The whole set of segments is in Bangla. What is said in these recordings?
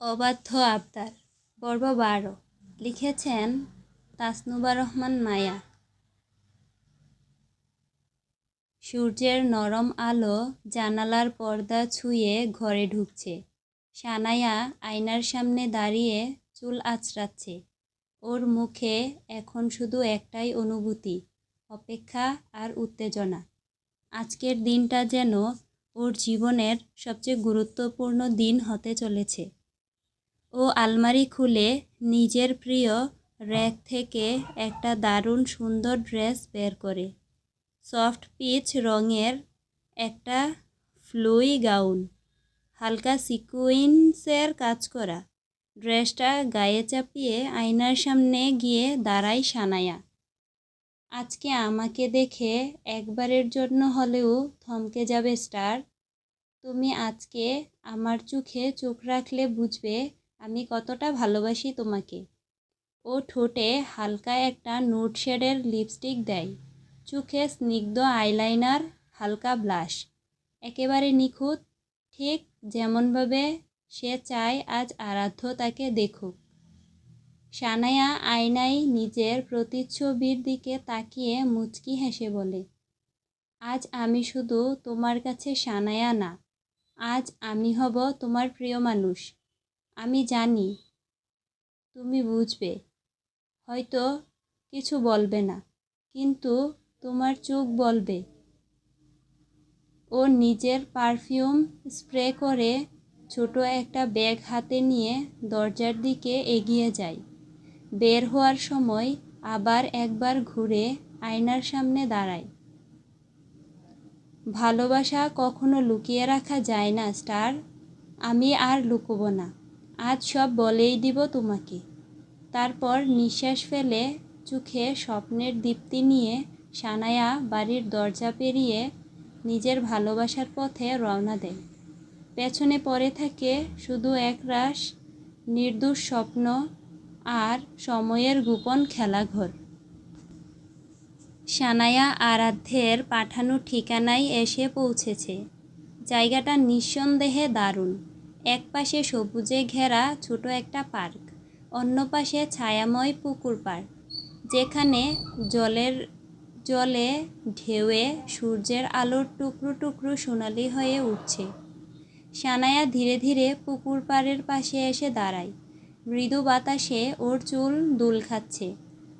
অবাধ্য আবদার। পর্ব বারো। লিখেছেন তাসনুবা রহমান মায়া। সূর্যের নরম আলো জানালার পর্দা ছুঁয়ে ঘরে ঢুকছে। সানায়া আয়নার সামনে দাঁড়িয়ে চুল আঁচড়াচ্ছে। ওর মুখে এখন শুধু একটাই অনুভূতি, অপেক্ষা আর উত্তেজনা। আজকের দিনটা যেন ওর জীবনের সবচেয়ে গুরুত্বপূর্ণ দিন হতে চলেছে। ও আলমারি খুলে নিজের প্রিয় র্যাক থেকে একটা দারুণ সুন্দর ড্রেস বের করে। সফট পিচ রঙের একটা ফ্লুই গাউন, হালকা সিকুইন্সের কাজ করা। ড্রেসটা গায়ে চাপিয়ে আয়নার সামনে গিয়ে দাঁড়াই সানায়া। আজকে আমাকে দেখে একবারের জন্য হলেও থমকে যাবে স্টার। তুমি আজকে আমার চোখে চোখ রাখলে বুঝবে আমি কতটা ভালোবাসি তোমাকে। ও ঠোঁটে হালকা একটা নোট শেডের লিপস্টিক দেয়। চোখে স্নিগ্ধ আইলাইনার, হালকা ব্লাশ। একেবারে নিখুঁত, ঠিক যেমনভাবে সে চায় আজ আরাধ্য তাকে দেখুক। সানায়া আয়নায় নিজের প্রতিচ্ছবির দিকে তাকিয়ে মুচকি হেসে বলে, আজ আমি শুধু তোমার কাছে সানায়া না, আজ আমি হব তোমার প্রিয় মানুষ। আমি জানি, তুমি বুঝবে। হয়তো কিছু বলবে না, কিন্তু তোমার চোখ বলবে। ও নিজের পারফিউম স্প্রে করে ছোট একটা ব্যাগ হাতে নিয়ে দরজার দিকে এগিয়ে যায়। বের হওয়ার সময় আবার একবার ঘুরে আয়নার সামনে দাঁড়ায়। ভালোবাসা কখনো লুকিয়ে রাখা যায় না, স্টার। আমি আর লুকোবো না। আজ সব বলেই দিব তোমাকে। তারপর নিঃশ্বাস ফেলে চোখে স্বপ্নের দীপ্তি নিয়ে সানায়া বাড়ির দরজা পেরিয়ে নিজের ভালোবাসার পথে রওনা দেয়। পেছনে পড়ে থাকে শুধু একরাশ নির্দোষ স্বপ্ন আর সময়ের গোপন খেলাঘর। সানায়া আরাধ্যের পাঠানো ঠিকানায় এসে পৌঁছেছে। জায়গাটা নিঃসন্দেহে দারুণ। এক পাশে সবুজে ঘেরা ছোট একটা পার্ক, অন্য পাশে ছায়াময় পুকুর পাড়, যেখানে জলের, জলে ঢেউয়ে সূর্যের আলোর টুকরো টুকরো সোনালি হয়ে উঠছে। সানায়া ধীরে ধীরে পুকুর পাড়ের পাশে এসে দাঁড়ায়। মৃদু বাতাসে ওর চুল দুল খাচ্ছে।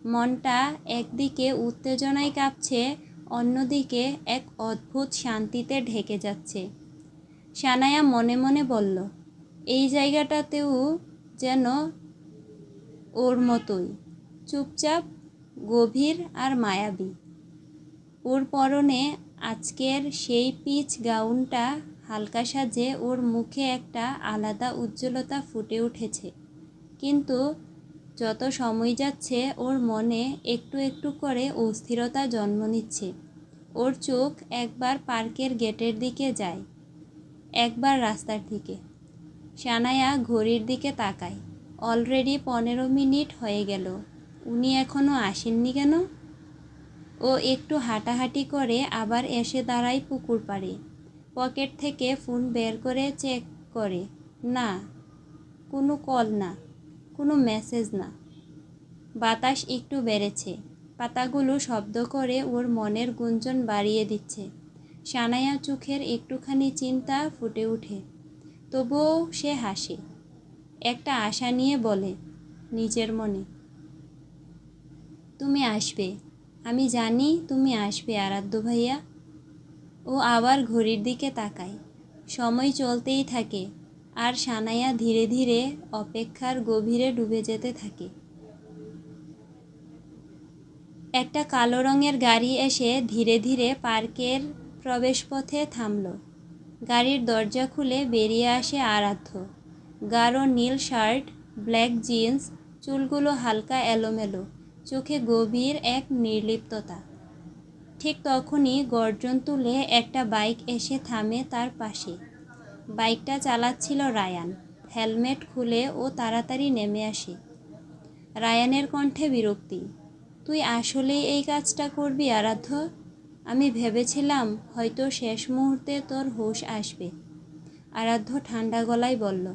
মনটা একদিকে উত্তেজনায় কাঁপছে, অন্যদিকে এক অদ্ভুত শান্তিতে ঢেকে যাচ্ছে। সানায়া মনে মনে বলল, এই জায়গাটাতেও যেন ওর মতোই, চুপচাপ, গভীর আর মায়াবী। ওর পরনে আজকের সেই পিচ গাউনটা হালকা সাজে ওর মুখে একটা আলাদা উজ্জ্বলতা ফুটে উঠেছে। কিন্তু যত সময় যাচ্ছে, ওর মনে একটু একটু করে অস্থিরতা জন্ম নিচ্ছে। ওর চোখ একবার পার্কের গেটের দিকে যায়। একবার রাস্তার দিকে। সানায়া ঘড়ির দিকে তাকায়। অলরেডি পনেরো মিনিট হয়ে গেল। উনি এখনও আসেননি কেন? ও একটু হাঁটাহাঁটি করে আবার এসে দাঁড়ায় পুকুর পাড়ে। পকেট থেকে ফোন বের করে চেক করে। না, কোনো কল না, কোনো মেসেজ না। বাতাস একটু বেড়েছে। পাতাগুলো শব্দ করে ওর মনের গুঞ্জন বাড়িয়ে দিচ্ছে। সানায়া চোখের একটুখানি চিন্তা ফুটে ওঠে। তবুও সে হাসে। একটা আশা নিয়ে বলে, নিজের মনে, তুমি আসবে। আমি জানি তুমি আসবে আরাধ্য ভাইয়া। ও আবার ঘড়ির দিকে তাকায়। সময় চলতেই থাকে আর সানায়া ধীরে ধীরে অপেক্ষার গভীরে ডুবে যেতে থাকে। একটা কালো রঙের গাড়ি এসে ধীরে ধীরে পার্কের প্রবেশপথে থামল। গাড়ির দরজা খুলে বেরিয়ে আসে আরাধ্য। গাঢ় নীল শার্ট, ব্ল্যাক জিন্স, চুলগুলো হালকা এলোমেলো, চোখে গভীর এক নির্লিপ্ততা। ঠিক তখনই গর্জন তুলে একটা বাইক এসে থামে তার পাশে। বাইকটা চালাচ্ছিল রায়ান। হেলমেট খুলে ও তাড়াতাড়ি নেমে আসে। রায়ানের কণ্ঠে বিরক্তি, তুই আসলেই এই কাজটা করবি আরাধ্য? আমি ভেবেছিলাম হয়তো শেষ মুহূর্তে তোর হুঁশ আসবে। আরাধ্য ঠান্ডা গলায় বলল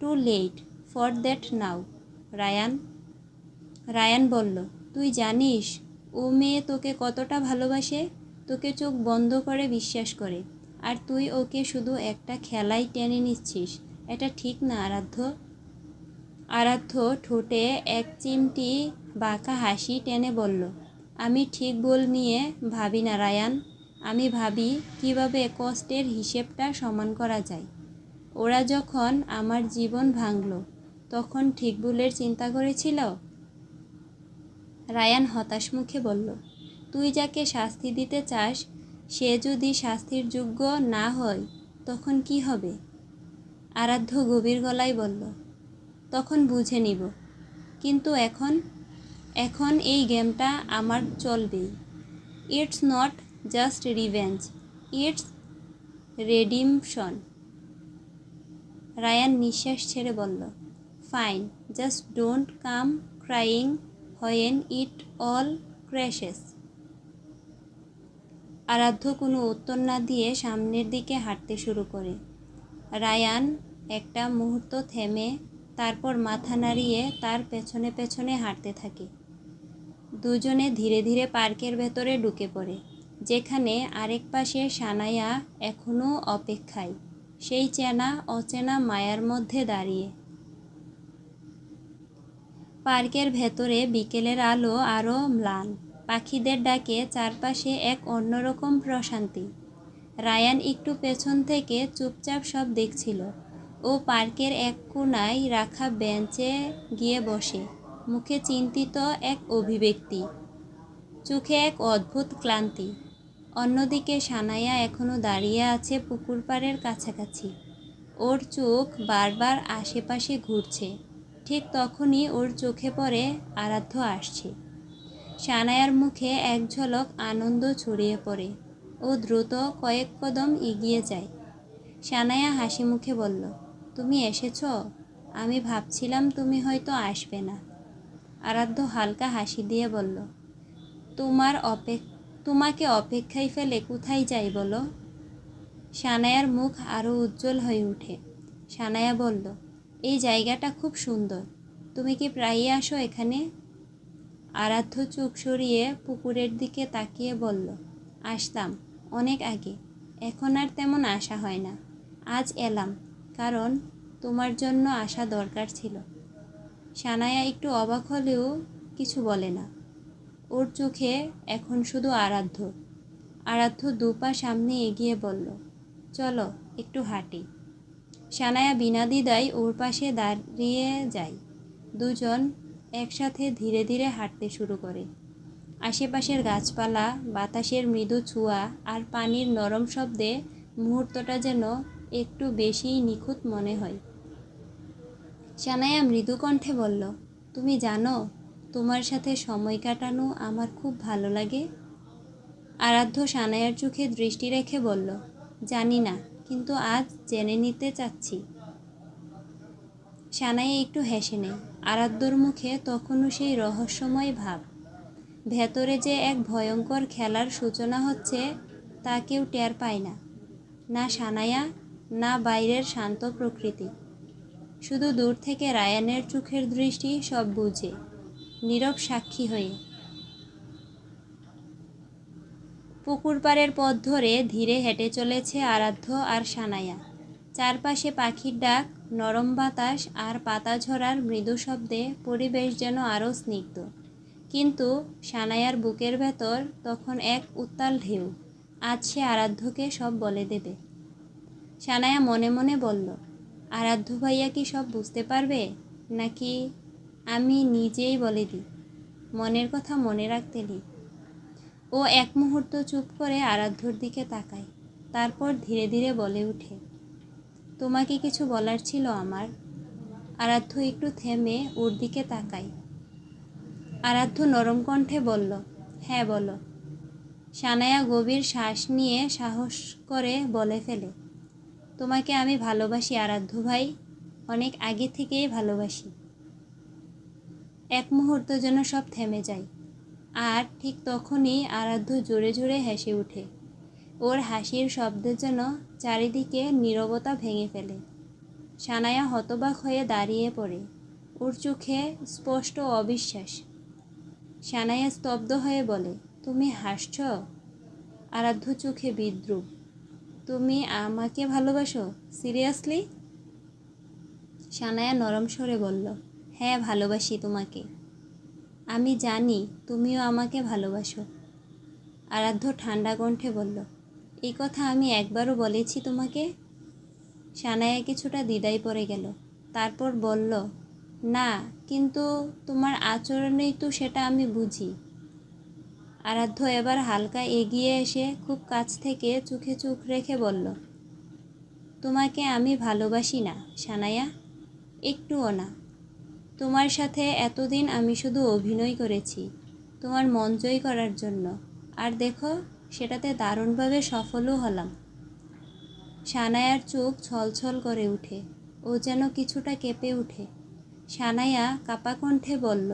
too late for that now Ryan Ryan বলল, তুই জানিস, ও মেয়ে তোকে কতটা ভালোবাসে? তোকে চোখ বন্ধ করে বিশ্বাস করে। আর তুই ওকে শুধু একটা খেলাই টেনে নিচ্ছিস। এটা ঠিক না, আরাধ্য? আরাধ্য ঠোঁটে এক চিমটি বাঁকা হাসি টেনে বলল আমি ঠিক বল নিয়ে ভাবি না রায়ান আমি ভাবি, কীভাবে কষ্টের হিসেবটা সমান করা যায়? ওরা যখন আমার জীবন ভাঙল, তখন ঠিক ভুলের চিন্তা করেছিল? রায়ান হতাশ মুখে বলল, তুই যাকে শাস্তি দিতে চাস, সে যদি শাস্তির যোগ্য না হয়, তখন কি হবে? আরাধ্য গভীর গলায় বলল, তখন বুঝে নিব। কিন্তু এখন এখন এই গেমটা আমার চলবেই। It's not just revenge it's redemption Ryan নিঃশ্বাস ছেড়ে বলল fine just don't come crying when it all crashes Aradhya কোনো উত্তর না দিয়ে সামনের দিকে হাঁটতে শুরু করে। রায়ান একটা মুহূর্ত থেমে তারপর মাথা নাড়িয়ে তার পেছনে পেছনে হাঁটতে থাকে। দুজনে ধীরে ধীরে পার্কের ভেতরে ঢুকে পড়ে, যেখানে আরেক পাশে সানায়া এখনও অপেক্ষায়, সেই চেনা অচেনা মায়ার মধ্যে দাঁড়িয়ে। পার্কের ভেতরে বিকেলের আলো আরও ম্লান, পাখিদের ডাকে চারপাশে এক অন্যরকম প্রশান্তি। রায়ান একটু পেছন থেকে চুপচাপ সব দেখছিল ও পার্কের এক কোনায় রাখা বেঞ্চে গিয়ে বসে। মুখে চিন্তিত এক অভিব্যক্তি, চোখে এক অদ্ভুত ক্লান্তি। অন্যদিকে সানায়া এখনও দাঁড়িয়ে আছে পুকুর পাড়ের কাছাকাছি। ওর চোখ বারবার আশেপাশে ঘুরছে। ঠিক তখনই ওর চোখে পড়ে আরাধ্য আসছে। সানায়ার মুখে এক ঝলক আনন্দ ছড়িয়ে পড়ে ও দ্রুত কয়েক কদম এগিয়ে যায়। সানায়া হাসি মুখে বলল, তুমি এসেছ? আমি ভাবছিলাম তুমি হয়তো আসবে না। আরাধ্য হালকা হাসি দিয়ে বলল, তোমার অপেক তোমাকে অপেক্ষায় ফেলে কোথায় যাই বলো? সানায়ার মুখ আরও উজ্জ্বল হয়ে ওঠে। সানায়া বলল, এই জায়গাটা খুব সুন্দর। তুমি কি প্রায়ই আসো এখানে? আরাধ্য চোখ সরিয়ে পুকুরের দিকে তাকিয়ে বলল, আসতাম অনেক আগে। এখন আর তেমন আসা হয় না। আজ এলাম, কারণ তোমার জন্য আসা দরকার ছিল। সানায়া একটু অবাক হলেও কিছু বলে না। ওর চোখে এখন শুধু আরাধ্য। আরাধ্য দুপা সামনে এগিয়ে বলল, চলো, একটু হাঁটি। সানায়া বিনা দ্বিধায় ওর পাশে দাঁড়িয়ে যায়। দুজন একসাথে ধীরে ধীরে হাঁটতে শুরু করে। আশেপাশের গাছপালা, বাতাসের মৃদু ছোঁয়া আর পানির নরম শব্দে মুহূর্তটা যেন একটু বেশিই নিখুঁত মনে হয়। সানায়া মৃদু কণ্ঠে বলল, তুমি জানো, তোমার সাথে সময় কাটানো আমার খুব ভালো লাগে? আরাধ্য সানায়ার চোখে দৃষ্টি রেখে বলল, জানি না, কিন্তু আজ জেনে নিতে চাচ্ছি। সানায়া একটু হেসে নেয়। আরাধ্যর মুখে তখনও সেই রহস্যময় ভাব। ভেতরে যে এক ভয়ঙ্কর খেলার সূচনা হচ্ছে, তা কেউ টের পায় না। না সানায়া না বাইরের শান্ত প্রকৃতি। শুধু দূর থেকে রায়ানের চোখের দৃষ্টি সব বুঝে, নীরব সাক্ষী হয়ে। পুকুর পাড়ের পথ ধরে ধীরে হেঁটে চলেছে আরাধ্য আর সানায়া চারপাশে পাখির ডাক, নরম বাতাস আর পাতা ঝরার মৃদু শব্দে পরিবেশ যেন আরও স্নিগ্ধ। কিন্তু সানায়ার বুকের ভেতর তখন এক উত্তাল ঢেউ, আজ সে আরাধ্যকে সব বলে দেবে। সানায়া মনে মনে বলল আরাধ্য ভাইয়া কি সব বুঝতে পারবে? নাকি আমি নিজেই বলে দিই? মনের কথা মনে রাখতে নেই। ও এক মুহূর্ত চুপ করে আরাধ্যর দিকে তাকায়, তারপর ধীরে ধীরে বলে ওঠে, তোমাকে কিছু বলার ছিল আমার? আরাধ্য একটু থেমে ওর দিকে তাকায়। আরাধ্য নরম কণ্ঠে বলল হ্যাঁ বলো। সানায়া গভীর শ্বাস নিয়ে সাহস করে বলে ফেলে তোমাকে আমি ভালোবাসি, আরাধ্য ভাই। অনেক আগে থেকেই ভালোবাসি। এক মুহূর্ত যেন সব থেমে যায়। আর ঠিক তখনই আরাধ্য জোরে জোরে হেসে ওঠে। ওর হাসির শব্দের যেন চারিদিকে নীরবতা ভেঙে ফেলে। সানায়া হতবাক হয়ে দাঁড়িয়ে পড়ে। ওর চোখে স্পষ্ট অবিশ্বাস। সানায়া স্তব্ধ হয়ে বলে, তুমি হাসছ? আরাধ্য চোখে বিদ্রুপ। তুমি আমাকে ভালোবাসো? সিরিয়াসলি? সানায়া নরম স্বরে বলল হ্যাঁ ভালোবাসি তোমাকে। আমি জানি তুমিও আমাকে ভালোবাসো। আরাধ্য ঠান্ডা কণ্ঠে বলল, এই কথা আমি একবারও বলেছি তোমাকে? সানায়া কিছুটা দ্বিধায় পড়ে গেল, তারপর বলল, না, কিন্তু তোমার আচরণেই তো সেটা আমি বুঝি। আরাধ্য এবার হালকা এগিয়ে এসে খুব কাছ থেকে চোখে চোখ রেখে বলল, তোমাকে আমি ভালোবাসি না সানায়া একটুও না। তোমার সাথে এতদিন আমি শুধু অভিনয় করেছি, তোমার মন জয় করার জন্য। আর দেখো, সেটাতে দারুণভাবে সফলও হলাম। সানায়ার চোখ ছলছল করে উঠে, ও যেন কিছুটা কেঁপে উঠে। সানায়া কাপা কণ্ঠে বলল,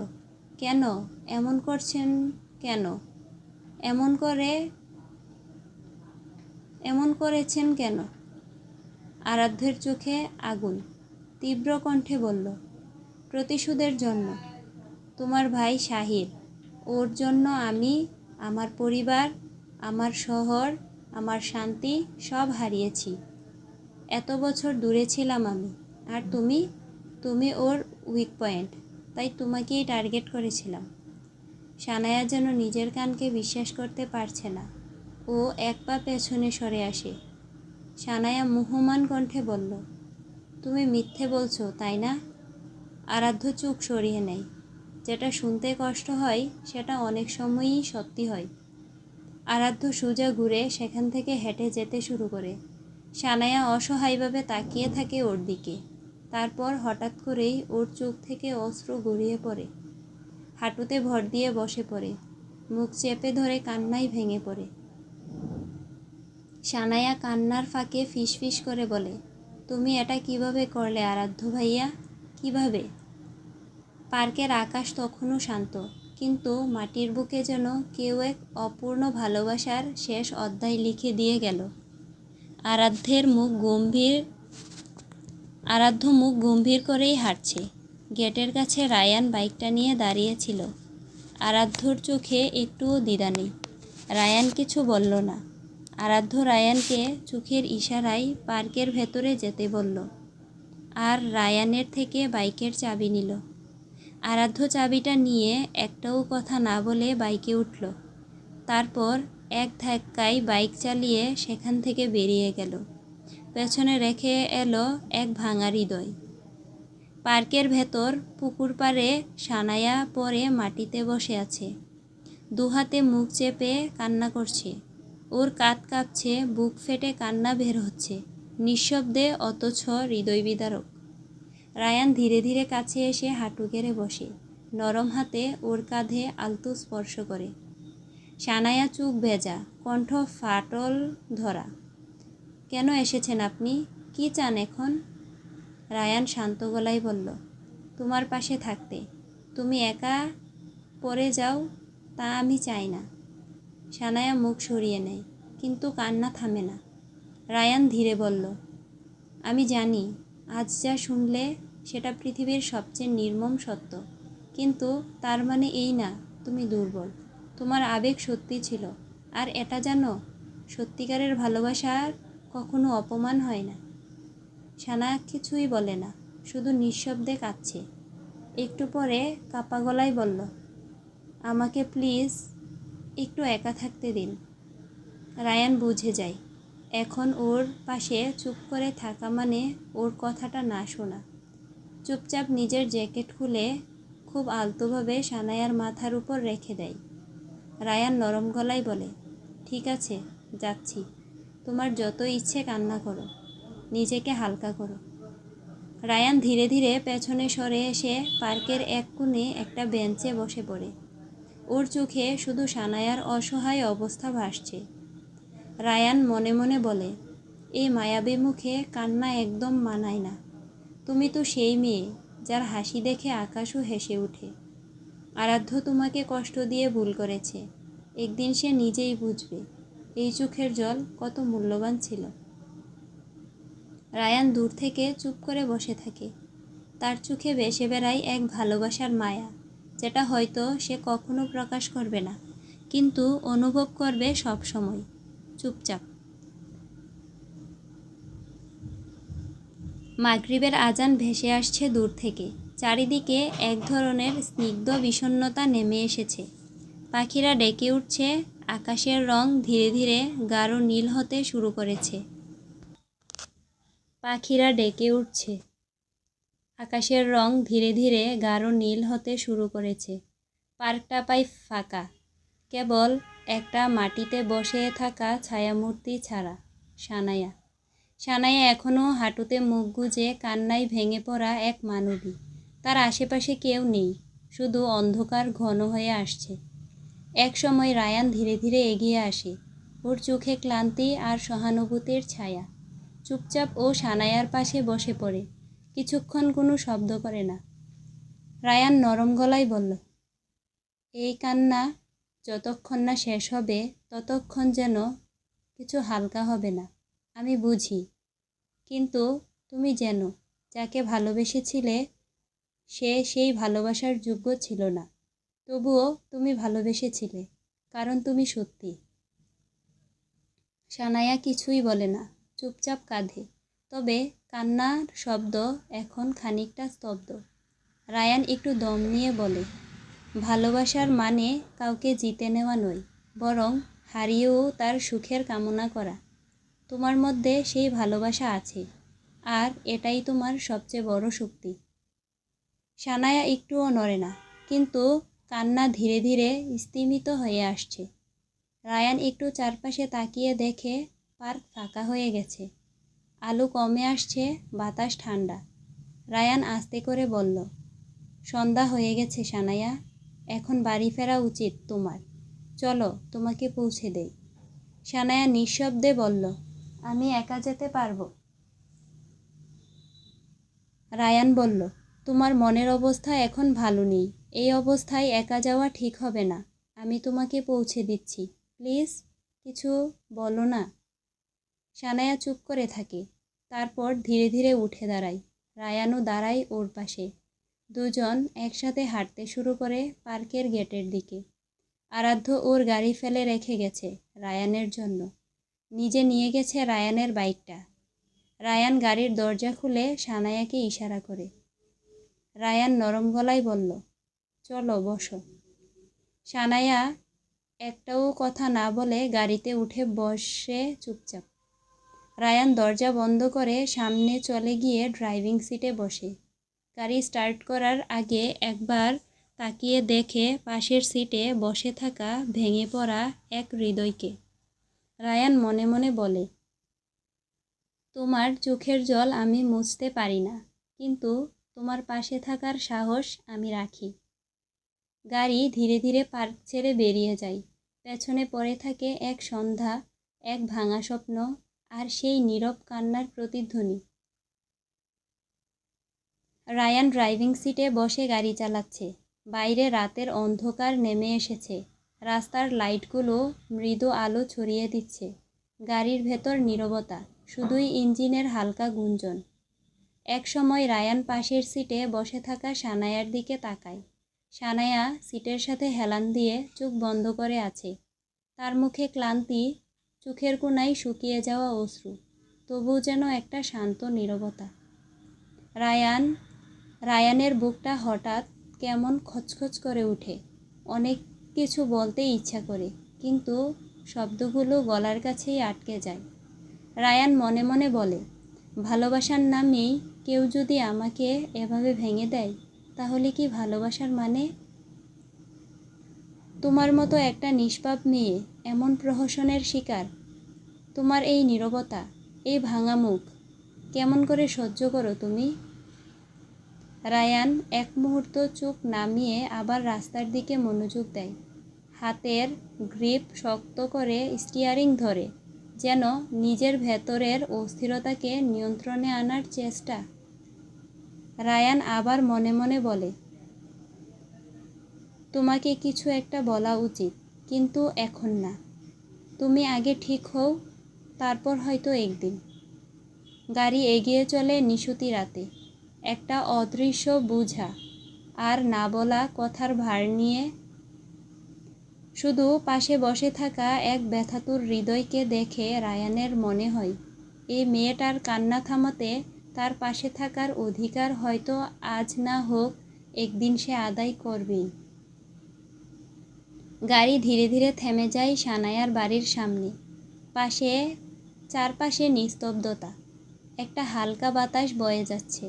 কেন? এমন করছেন কেন? এমন করে, এমন করেছেন কেন? আরাধ্যের চোখে আগুন। তীব্র কণ্ঠে বলল, প্রতিশোধের জন্য। তোমার ভাই শাহির। ওর জন্য আমি, আমার পরিবার, আমার শহর, আমার শান্তি সব হারিয়েছি। এত বছর দূরে ছিলাম আমি। আর তুমি? তুমি ওর উইক পয়েন্ট। তাই তোমাকেই টার্গেট করেছিলাম। সানায়া যেন নিজের কানকে বিশ্বাস করতে পারছে না। ও এক পা পেছনে সরে আসে। সানায়া মুহমান কণ্ঠে বলল, তুমি মিথ্যে বলছো, তাই না? আরাধ্য চোখ সরিয়ে নেয়। যেটা শুনতে কষ্ট হয়, সেটা অনেক সময়ই সত্যি হয়। আরাধ্য সোজা ঘুরে সেখান থেকে হেঁটে যেতে শুরু করে। সানায়া অসহায়ভাবে তাকিয়ে থাকে ওর দিকে। তারপর হঠাৎ করেই ওর চোখ থেকে অস্ত্র গড়িয়ে পড়ে। হাঁটুতে ভর দিয়ে বসে পড়ে। মুখ চেপে ধরে কান্নাই ভেঙে পড়ে। সানায়া কান্নার ফাঁকে ফিসফিস করে বলে, তুমি এটা কীভাবে করলে আরাধ্য ভাইয়া? কীভাবে? পার্কের আকাশ তখনও শান্ত, কিন্তু মাটির বুকে যেন কেউ এক অপূর্ণ ভালোবাসার শেষ অধ্যায় লিখে দিয়ে গেল। আরাধ্যের মুখ গম্ভীর, আরাধ্য মুখ গম্ভীর করেই হাঁটছে। গেটের কাছে রায়ান বাইকটা নিয়ে দাঁড়িয়েছিল। আরাধ্যর চোখে একটুও দ্বিধা নেই। রায়ান কিছু বলল না। আরাধ্য রায়ানকে চোখের ইশারায় পার্কের ভেতরে যেতে বলল। আর রায়ানের থেকে বাইকের চাবি নিল। আরাধ্য চাবিটা নিয়ে একটাও কথা না বলে বাইকে উঠল। তারপর এক ধাক্কায় বাইক চালিয়ে সেখান থেকে বেরিয়ে গেল। পেছনে রেখে এলো এক ভাঙা হৃদয়। পার্কের ভেতর পুকুর পাড়ে সানায়া পরে মাটিতে বসে আছে। দুহাতে মুখ চেপে কান্না করছে। ওর কাত কাঁপছে, বুক ফেটে কান্না বের হচ্ছে, নিঃশব্দে অথচ হৃদয় বিদারক রায়ান ধীরে ধীরে কাছে এসে হাঁটু গেড়ে বসে, নরম হাতে ওর কাঁধে আলতো স্পর্শ করে। সানায়া চুপ ভেজা, কণ্ঠ ফাটল ধরা। কেন এসেছেন আপনি? কি চান এখন? রায়ান শান্ত গলায় বলল, তোমার পাশে থাকতে। তুমি একা পড়ে যাও, তা আমি চাই না। সানায়া মুখ সরিয়ে নেয়, কিন্তু কান্না থামে না। রায়ান ধীরে বলল, আমি জানি, আজ যা শুনলে সেটা পৃথিবীর সবচেয়ে নির্মম সত্য। কিন্তু তার মানে এই না, তুমি দুর্বল। তোমার আবেগ সত্যি ছিল, আর এটা জানো, সত্যিকারের ভালোবাসার কখনো অপমান হয় না। সানা কিছুই বলে না, শুধু নিঃশব্দে কাঁদছে। একটু পরে কাপা গলায় বলল, আমাকে প্লিজ একটু একা থাকতে দিন। রায়ান বুঝে যায়, এখন ওর পাশে চুপ করে থাকা মানে ওর কথাটা না শোনা। চুপচাপ নিজের জ্যাকেট খুলে খুব আলতোভাবে সানায়ার মাথার উপর রেখে দেয়। রায়ান নরম গলায় বলে, ঠিক আছে, যাচ্ছি। তোমার যত ইচ্ছে কান্না করো। নিজেকে হালকা করো। রায়ান ধীরে ধীরে পেছনে সরে এসে পার্কের এক কোণে একটা বেঞ্চে বসে পড়ে। ওর চোখে শুধু সানায়ার অসহায় অবস্থা ভাসছে। রায়ান মনে মনে বলে এই মায়াবী মুখে কান্না একদম মানায় না। তুমি তো সেই মেয়ে যার হাসি দেখে আকাশও হেসে ওঠে। আরাধ্য তোমাকে কষ্ট দিয়ে ভুল করেছে। একদিন সে নিজেই বুঝবে। এই চোখের জল কত মূল্যবান ছিল। রায়ান দূর থেকে চুপ করে বসে থাকে। তার চোখে বেসে বেড়ায় এক ভালোবাসার মায়া, যেটা হয়তো সে কখনো প্রকাশ করবে না, কিন্তু অনুভব করবে সব সময়। চুপচাপ। মাগরিবের আজান ভেসে আসছে দূর থেকে। চারিদিকে এক ধরনের স্নিগ্ধ বিষণ্ণতা নেমে এসেছে। পাখিরা ডেকে উঠছে, আকাশের রং ধীরে ধীরে গাঢ় নীল হতে শুরু করেছে। পাখিরা ডেকে উঠছে। আকাশের রং ধীরে ধীরে গাঢ় নীল হতে শুরু করেছে। পার্কটা পাই ফাঁকা। কেবল একটা মাটিতে বসে থাকা ছায়ামূর্তি ছাড়া সানায়া সানায়া এখনও হাঁটুতে মুখ গুজে কান্নায় ভেঙে পড়া এক মানবী। তার আশেপাশে কেউ নেই, শুধু অন্ধকার ঘন হয়ে আসছে। এক সময় রায়ান ধীরে ধীরে এগিয়ে আসে। ওর চোখে ক্লান্তি আর সহানুভূতির ছায়া। চুপচাপ ও সানায়ার পাশে বসে পড়ে। কিছুক্ষণ কোনো শব্দ করে না। রায়ান নরম গলায় বলল, এই কান্না যতক্ষণ না শেষ হবে, ততক্ষণ যেন কিছু হালকা হবে না। আমি বুঝি, কিন্তু তুমি যেন যাকে ভালোবেসেছিলে, সে সেই ভালোবাসার যোগ্য ছিল না। তবুও তুমি ভালোবেসেছিলে, কারণ তুমি সত্যি। সানায়া কিছুই বলে না। চুপচাপ কাঁধে। তবে কান্নার শব্দ এখন খানিকটা স্তব্ধ। রায়ান একটু দম নিয়ে বলে, ভালোবাসার মানে কাউকে জিতে নেওয়া নয়, বরং হারিয়েও তার সুখের কামনা করা। তোমার মধ্যে সেই ভালোবাসা আছে, আর এটাই তোমার সবচেয়ে বড় শক্তি। সানায়া একটুও নড়ে না, কিন্তু কান্না ধীরে ধীরে স্তিমিত হয়ে আসছে। রায়ান একটু চারপাশে তাকিয়ে দেখে পার্ক ফাঁকা হয়ে গেছে। আলো কমে আসছে, বাতাস ঠান্ডা। রায়ান আস্তে করে বলল, সন্ধ্যা হয়ে গেছে সানায়া এখন বাড়ি ফেরা উচিত তোমার। চলো, তোমাকে পৌঁছে দেই। সানায়া নিঃশব্দে বলল, আমি একা যেতে পারব? রায়ান বলল, তোমার মনের অবস্থা এখন ভালো নেই। এই অবস্থায় একা যাওয়া ঠিক হবে না। আমি তোমাকে পৌঁছে দিচ্ছি। প্লিজ, কিছু বলো না। সানায়া চুপ করে থাকে। তারপর ধীরে ধীরে উঠে দাঁড়ায়। রায়ানও দাঁড়ায় ওর পাশে। দুজন একসাথে হাঁটতে শুরু করে পার্কের গেটের দিকে। আরাধ্য ওর গাড়ি ফেলে রেখে গেছে রায়ানের জন্য। নিজে নিয়ে গেছে রায়ানের বাইকটা। রায়ান গাড়ির দরজা খুলে সানায়াকে ইশারা করে। রায়ান নরম গলায় বলল, চলো, বসো। সানায়া একটাও কথা না বলে গাড়িতে উঠে বসে চুপচাপ। রায়ান দরজা বন্ধ করে সামনে চলে গিয়ে ড্রাইভিং সিটে বসে। গাড়ি স্টার্ট করার আগে একবার তাকিয়ে দেখে পাশের সিটে বসে থাকা ভেঙে পড়া এক হৃদয়কে। রায়ান মনে মনে বলে, তোমার চোখের জল আমি মুছতে পারি না, কিন্তু তোমার পাশে থাকার সাহস আমি রাখি। গাড়ি ধীরে ধীরে পার্ক ছেড়ে বেরিয়ে যায়। পেছনে পড়ে থাকে এক সন্ধ্যা, এক ভাঙা স্বপ্ন আর সেই নীরব কান্নার প্রতিধ্বনি। রায়ান ড্রাইভিং সিটে বসে গাড়ি চালাচ্ছে। বাইরে রাতের অন্ধকার নেমে এসেছে। রাস্তার লাইটগুলো মৃদু আলো ছড়িয়ে দিচ্ছে। গাড়ির ভেতর নীরবতা, শুধুই ইঞ্জিনের হালকা গুঞ্জন। এক সময় রায়ান পাশের সিটে বসে থাকা সানায়ার দিকে তাকায়। সানায়া সিটের সাথে হেলান দিয়ে চোখ বন্ধ করে আছে। তার মুখে ক্লান্তি চোখের কোনায় শুকিয়ে যাওয়া অশ্রু তবু যেন একটা শান্ত নীরবতা। রায়ান, রায়ানের বুকটা হঠাৎ কেমন খচখচ করে ওঠে অনেক কিছু বলতে ইচ্ছা করে, কিন্তু শব্দগুলো গলার কাছেই আটকে যায়। রায়ান মনে মনে বলে, ভালোবাসার নামেই কেউ যদি আমাকে এভাবে ভেঙে দেয়, তাহলে কি ভালোবাসার মানে? তোমার মতো একটা নিষ্পাপ মেয়ে এমন প্রহসনের শিকার। তোমার এই নীরবতা, এই ভাঙা মুখ, কেমন করে সহ্য করো তুমি? রায়ান এক মুহূর্ত চোখ নামিয়ে আবার রাস্তার দিকে মনোযোগ দেয়। হাতের গ্রিপ শক্ত করে স্টিয়ারিং ধরে, যেন নিজের ভেতরের অস্থিরতাকে নিয়ন্ত্রণে আনার চেষ্টা। রায়ান আবার মনে মনে বলে, তোমাকে কিছু একটা বলা উচিত। কিন্তু এখন না। তুমি আগে ঠিক হও, তারপর হয়তো একদিন। গাড়ি এগিয়ে চলে নিশুতি রাতে। একটা অদৃশ্য বুঝা আর না বলা কথার ভার নিয়ে শুধু পাশে বসে থাকা এক ব্যথাতুর হৃদয়কে দেখে রায়ানের মনে হয় এই মেয়েটার কান্না থামাতে তার পাশে থাকার অধিকার হয়তো আজ না হোক একদিন সে আদায় করবেই। গাড়ি ধীরে ধীরে থেমে যায় সানায়ার বাড়ির সামনে। পাশে, চারপাশে নিস্তব্ধতা। একটা হালকা বাতাস বয়ে যাচ্ছে।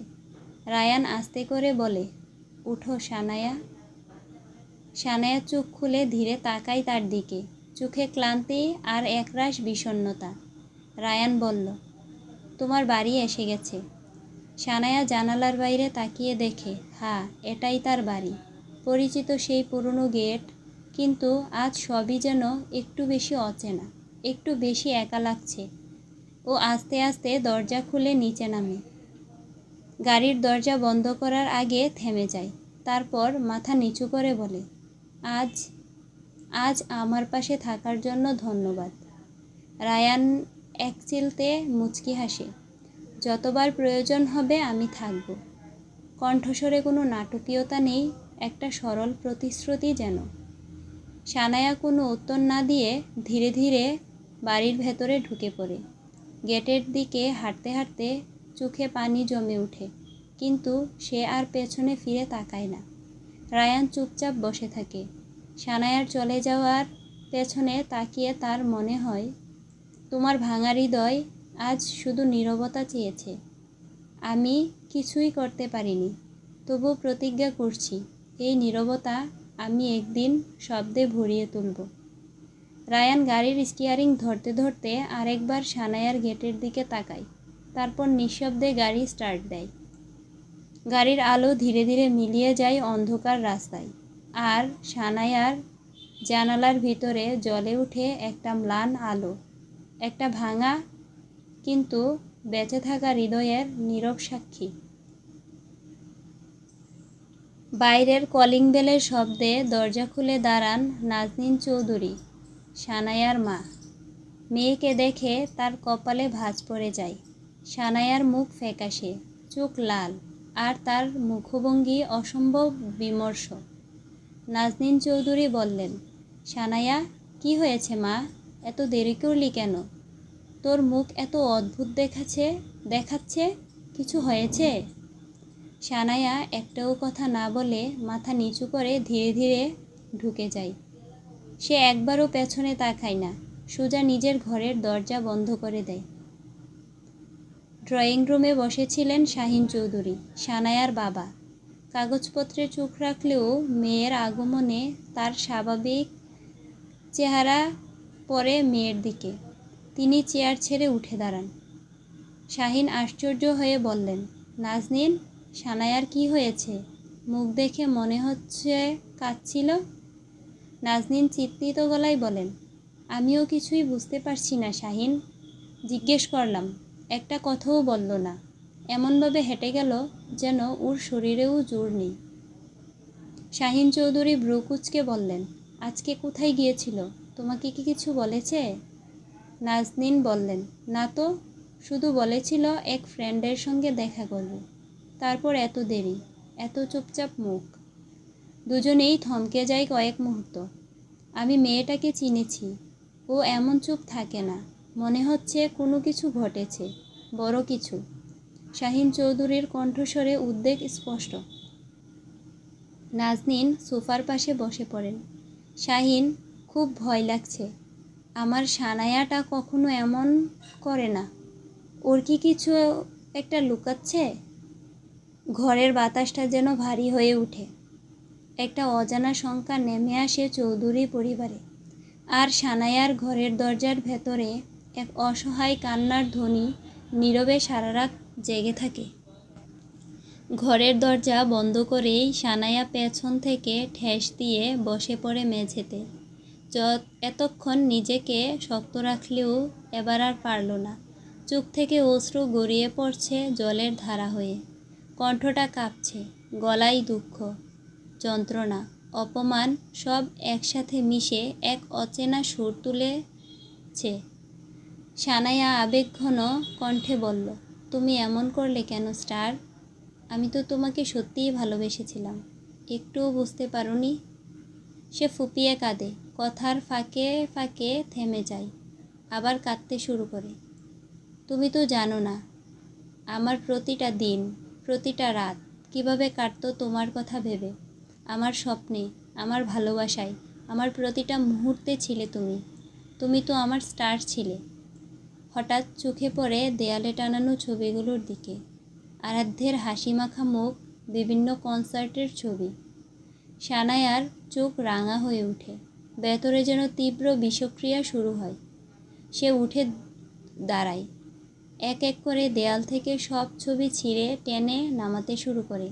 রায়ান আস্তে করে বলে, উঠো সানায়া সানায়া চোখ খুলে ধীরে তাকাই তার দিকে। চোখে ক্লান্তি আর একরাশ বিষণ্ণতা। রায়ান বলল, তোমার বাড়ি এসে গেছে। সানায়া জানালার বাইরে তাকিয়ে দেখে হ্যাঁ এটাই তার বাড়ি। পরিচিত সেই পুরনো গেট কিন্তু আজ সবই যেন একটু বেশি অচেনা, একটু বেশি একা লাগছে। ও আস্তে আস্তে দরজা খুলে নিচে নামে। গাড়ির দরজা বন্ধ করার আগে থেমে যায়, তারপর মাথা নিচু করে বলে, আজ আজ আমার পাশে থাকার জন্য ধন্যবাদ। রায়ান এক চিলতে মুচকি হাসে, যতবার প্রয়োজন হবে আমি থাকব। কণ্ঠস্বরে কোনো নাটকীয়তা নেই, একটা সরল প্রতিশ্রুতি যেন। সানায়া কোনো উত্তর না দিয়ে ধীরে ধীরে বাড়ির ভেতরে ঢুকে পড়ে। গেটের দিকে হাঁটতে হাঁটতে চোখে পানি জমে ওঠে, কিন্তু সে আর পেছনে ফিরে তাকায় না। রায়ান চুপচাপ বসে থাকে। সানায়ার চলে যাওয়ার পেছনে তাকিয়ে তার মনে হয়, তোমার ভাঙা হৃদয় আজ শুধু নীরবতা চেয়েছে। আমি কিছুই করতে পারিনি তবু প্রতিজ্ঞা করছি, এই নীরবতা আমি একদিন শব্দে ভরিয়ে তুলব। রায়ান গাড়ির স্টিয়ারিং ধরতে ধরতে আরেকবার সানায়ার গেটের দিকে তাকায়, তারপর নিঃশব্দে গাড়ি স্টার্ট দেয়। গাড়ির আলো ধীরে ধীরে মিলিয়ে যায় অন্ধকার রাস্তায়, আর সানায়ার জানালার ভিতরে জ্বলে উঠে একটা ম্লান আলো, একটা ভাঙা, কিন্তু বেঁচে থাকা হৃদয়ের নীরব সাক্ষী। বাইরের কলিং বেলের শব্দে দরজা খুলে দাঁড়ান নাজনীন চৌধুরী সানায়ার মা। মেয়েকে দেখে তার কপালে ভাঁজ পড়ে যায়। সানায়ার মুখ ফ্যাকাশে, চোখ লাল, আর তার মুখভঙ্গি অসম্ভব বিমর্ষ। নাজনীন চৌধুরী বললেন সানায়া কি হয়েছে মা? এত দেরি করলি কেন? তোর মুখ এত অদ্ভুত দেখাচ্ছে দেখাচ্ছে? কিছু হয়েছে? সানায়া একটাও কথা না বলে মাথা নিচু করে ধীরে ধীরে ঢুকে যায়। সে একবারও পেছনে তাকায় না, সোজা নিজের ঘরের দরজা বন্ধ করে দেয়। ড্রয়িং রুমে বসেছিলেন শাহিন চৌধুরী, সানায়ার বাবা। কাগজপত্রে চোখ রাখলেও মেয়ের আগমনে তার স্বাভাবিক চেহারা পরে মেয়ের দিকে। তিনি চেয়ার ছেড়ে উঠে দাঁড়ান। শাহিন আশ্চর্য হয়ে বললেন, নাজনীন সানায়ার কি হয়েছে? মুখ দেখে মনে হচ্ছে কাঁদছিল। নাজনীন চিত্তিত গলায় বলেন, আমিও কিছুই বুঝতে পারছি না, শাহিন। জিজ্ঞেস করলাম, একটা কথাও বলল না। এমনভাবে হেঁটে গেল যেন ওর শরীরেও জোর নেই। শাহিন চৌধুরী ব্রুকুচকে বললেন, আজকে কোথায় গিয়েছিল? তোমাকে কি কিছু বলেছে? নাজনীন বললেন, না তো, শুধু বলেছিল এক ফ্রেন্ডের সঙ্গে দেখা করবে। তারপর এত দেরি, এত চুপচাপ মুখ। দুজনেই থমকে যায় কয়েক মুহূর্ত। আমি মেয়েটাকে চিনেছি, ও এমন চুপ থাকে না, মনে হচ্ছে কোনো কিছু ঘটেছে, বড় কিছু। শাহিন চৌধুরীর কণ্ঠস্বরে উদ্বেগ স্পষ্ট। নাজনিন সোফার পাশে বসে পড়েন। শাহিন, খুব ভয় লাগছে, আমার সানায়াটা কখনো এমন করে না। ওর কি কিছু একটা লুকাচ্ছে? ঘরের বাতাসটা যেন ভারী হয়ে ওঠে একটা অজানা শঙ্কা নেমে আসে চৌধুরী পরিবারে। আর সানায়ার ঘরের দরজার ভেতরে এক অসহায় কান্নার ধ্বনি নীরবে সারা রাত জেগে থাকে। ঘরের দরজা বন্ধ করেই সানায়া পেছন থেকে ঠেস দিয়ে বসে পড়ে মেঝেতে। এতক্ষণ নিজেকে শক্ত রাখলেও এবার আর পারল না। চোখ থেকে অশ্রু গড়িয়ে পড়ছে জলের ধারা হয়ে। কণ্ঠটা কাঁপছে গলায় দুঃখ, যন্ত্রণা, অপমান সব একসাথে মিশে এক অচেনা সুর তুলেছে। সানায়া আবেগঘন কণ্ঠে বলল, তুমি এমন করলে কেন, স্টার? আমি তো তোমাকে সত্যিই ভালোবেসেছিলাম। একটুও বুঝতে পারোনি? সে ফুপিয়ে কাঁদে, কথার ফাঁকে ফাঁকে থেমে যায়, আবার কাঁদতে শুরু করে। তুমি তো জানো না, আমার প্রতিটা দিন প্রতিটা রাত। কীভাবে কাটতো তোমার কথা ভেবে? আমার স্বপ্নে, আমার ভালোবাসায়, আমার প্রতিটা মুহূর্তে ছিলে তুমি। তুমি তো আমার স্টার ছিলে। হঠাৎ চোখে পড়ে দেয়ালে টানানো ছবিগুলোর দিকে। আরাধ্যের হাসি মাখা মুখ, বিভিন্ন কনসার্টের ছবি। সানায়ার চোখ রাঙা হয়ে ওঠে। ভেতরে যেন তীব্র বিষক্রিয়া শুরু হয়। সে উঠে দাঁড়ায়। এক এক করে দেয়াল থেকে সব ছবি ছিঁড়ে টেনে নামাতে শুরু করে।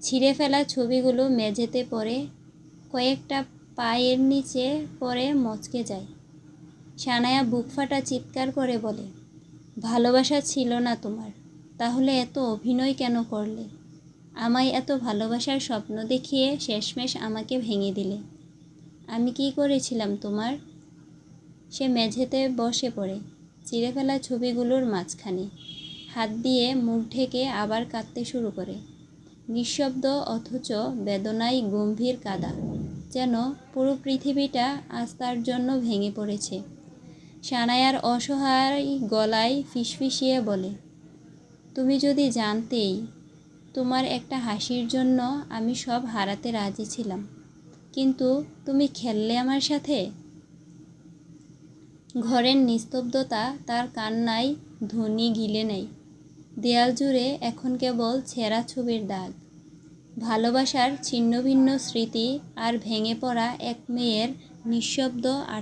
ছিঁড়ে ফেলা ছবিগুলো মেঝেতে পড়ে, কয়েকটা পায়ের নিচে পড়ে মচকে যায়। সানায়া বুক ফাটা চিৎকার করে বলে, ভালোবাসা ছিল না তোমার, তাহলে এত অভিনয় কেন করলে? আমায় এত ভালোবাসার স্বপ্ন দেখিয়ে শেষমেশ আমাকে ভেঙে দিলে। আমি কি করেছিলাম তোমার? সে মেঝেতে বসে পড়ে। চিড়ে ফেলা ছবিগুলোর মাঝখানে। হাত দিয়ে মুখ ঢেকে আবার কাঁদতে শুরু করে। নিঃশব্দ অথচ বেদনায় গম্ভীর কাদা, যেন পুরো পৃথিবীটা আজ তার জন্য ভেঙে পড়েছে। সানায়ার অসহায় গলায় ফিসফিসিয়ে বলে, তুমি যদি জানতেই তোমার একটা হাসির জন্য আমি সব হারাতে রাজি ছিলাম, কিন্তু তুমি খেললে আমার সাথে? ঘরের নিস্তব্ধতা তার কান্নায় ধ্বনি গিলে নেই দেয়াল জুড়ে এখন কেবল ছেঁড়া ছবির দাগ। ভালোবাসার ছিন্ন ভিন্ন স্মৃতি আর ভেঙে পড়া এক মেয়ের নিঃশব্দ আর